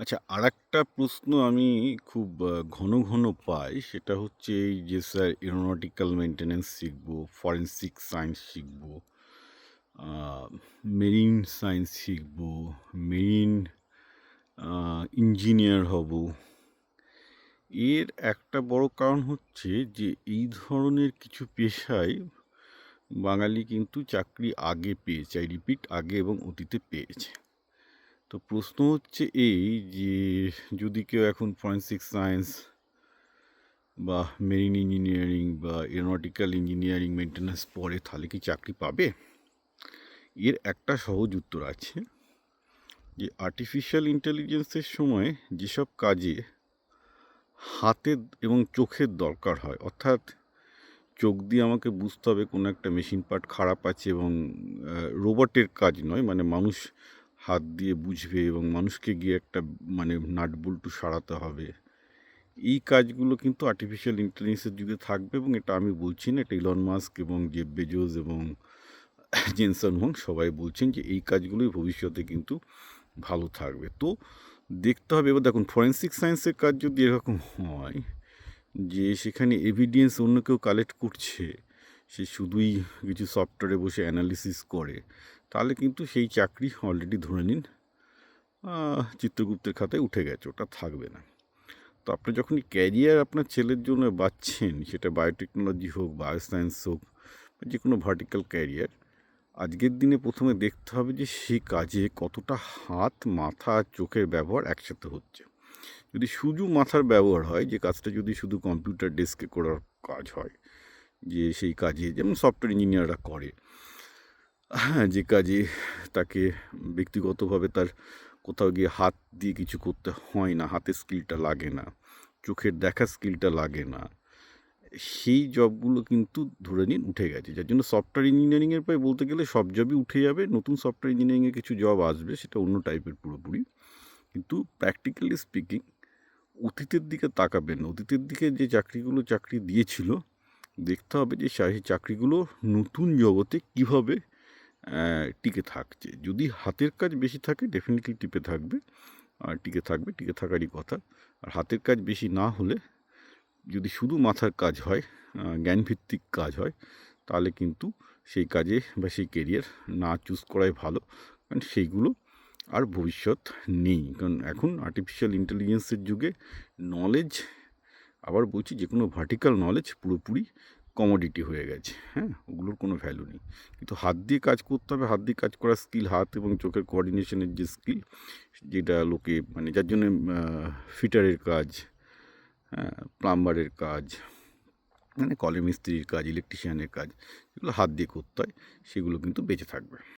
আচ্ছা আরেকটা প্রশ্ন আমি খুব ঘন, ঘন পাই সেটা হচ্ছে এই যে স্যার এরোনটিক্যাল মেইনটেন্যান্স শিখব, ফরেনসিক সায়েন্স শিখব, মেরিন সায়েন্স শিখব, মেরিন ইঞ্জিনিয়ার হব এর একটা বড় কারণ হচ্ছে যে এই ধরনের কিছু পেশায় বাঙালি কিন্তু চাকরি আগে পেয়েছে। রিপিট আগে এবং অতীতে পেয়েছে। তো প্রশ্ন হচ্ছে এই যে যদি কেউ এখন ফরেনসিক সায়েন্স বা মেরিন ইঞ্জিনিয়ারিং বা এরোনটিক্যাল ইঞ্জিনিয়ারিং মেইনটেন্যান্স পড়ে, তাহলে কি চাকরি পাবে? এর একটা সহজ উত্তর আছে। যে আর্টিফিশিয়াল ইন্টেলিজেন্সের সময় যেসব কাজে হাতের এবং চোখের দরকার হয়, অর্থাৎ চোখ দিয়ে আমাকে বুঝতে হবে কোনো একটা মেশিন পার্ট খারাপ আছে এবং রোবটের কাজ নয় মানে মানুষ হাত দিয়ে বুঝবে এবং মানুষকে গিয়ে একটা মানে নাট বল্টু সারাতে হবে। এই কাজগুলো কিন্তু আর্টিফিশিয়াল ইন্টেলিজেন্সের যুগে থাকবে এবং এটা আমি বলছি না এটা ইলন মাস্ক এবং জেফ বেজোস এবং জেনসন হুং সবাই বলছেন যে এই কাজগুলোই ভবিষ্যতে কিন্তু ভালো থাকবে। তো দেখতে হবে এবার দেখুন ফরেন্সিক সায়েন্সের কাজ যদি এরকম হয় যে সেখানে এভিডেন্স অন্য কেউ কালেক্ট করছে, সে শুধুই কিছু সফটওয়্যারে বসে অ্যানালিসিস করে, তাহলে কিন্তু সেই চাকরি অলরেডি ধরে নিন চিত্রগুপ্তের খাতায় উঠে গেছে, ওটা থাকবে না। তো আপনি যখন ক্যারিয়ার আপনার ছেলের জন্য বাছছেন সেটা বায়োটেকনোলজি হোক, বায়োসায়েন্স হোক যে কোনো ভার্টিক্যাল ক্যারিয়ার, আজকের দিনে প্রথমে দেখতে হবে যে সে কাজে কতটা হাত, মাথা চোখের ব্যবহার একসাথে হচ্ছে। যদি শুধু মাথার ব্যবহার হয় যে কাজটা যদি শুধু কম্পিউটার ডেস্কে করার কাজ হয়, যে সেই কাজে যেমন সফটওয়্যার ইঞ্জিনিয়াররা করে। হ্যাঁ, যে কাজে তাকে ব্যক্তিগতভাবে তার কোথাও গিয়ে হাত দিয়ে কিছু করতে হয় না, হাতের স্কিলটা লাগে না, চোখের দেখার স্কিলটা লাগে না। সেই জবগুলো কিন্তু ধরে নিন উঠে গেছে। যার জন্য সফটওয়্যার ইঞ্জিনিয়ারিংয়ের প্রায় বলতে গেলে সব জবই উঠে যাবে। নতুন সফটওয়্যার ইঞ্জিনিয়ারিংয়ের কিছু জব আসবে সেটা অন্য টাইপের পুরোপুরি। কিন্তু প্র্যাকটিক্যালি স্পিকিং অতীতের দিকে তাকাবেন। অতীতের দিকে যে চাকরিগুলো চাকরি দিয়েছিল, দেখতে হবে যে সেই চাকরিগুলো নতুন জগতে কীভাবে টিকে থাকছে। যদি হাতের কাজ বেশি থাকে ডেফিনেটলি টিপে থাকবে। আর টিকে থাকবে, টিকে থাকারই কথা। আর হাতের কাজ বেশি না হলে যদি শুধু মাথার কাজ হয়, জ্ঞানভিত্তিক কাজ হয়, তাহলে কিন্তু সেই কাজে বা সেই কেরিয়ার না চুজ করাই ভালো। কারণ সেইগুলো আর ভবিষ্যৎ নেই। কারণ এখন আর্টিফিশিয়াল ইন্টেলিজেন্সের যুগে নলেজ আবার বলছি যে কোনো ভার্টিক্যাল নলেজ পুরোপুরি কমোডিটি হয়ে গেছে। হ্যাঁ? ওগুলোর কোনো ভ্যালু নেই। কিন্তু হাত দিয়ে কাজ করতে হবে, হাত দিয়ে কাজ করার স্কিল, হাত এবং চোখের কোঅর্ডিনেশনের যে স্কিল, যেটা লোকে মানে যার জন্যে ফিটারের কাজ, হ্যাঁ? প্লাম্বারের কাজ, মানে কলে মিস্ত্রির কাজ, ইলেকট্রিশিয়ানের কাজ, যেগুলো হাত দিয়ে করতে হয়, সেগুলো কিন্তু বেঁচে থাকবে।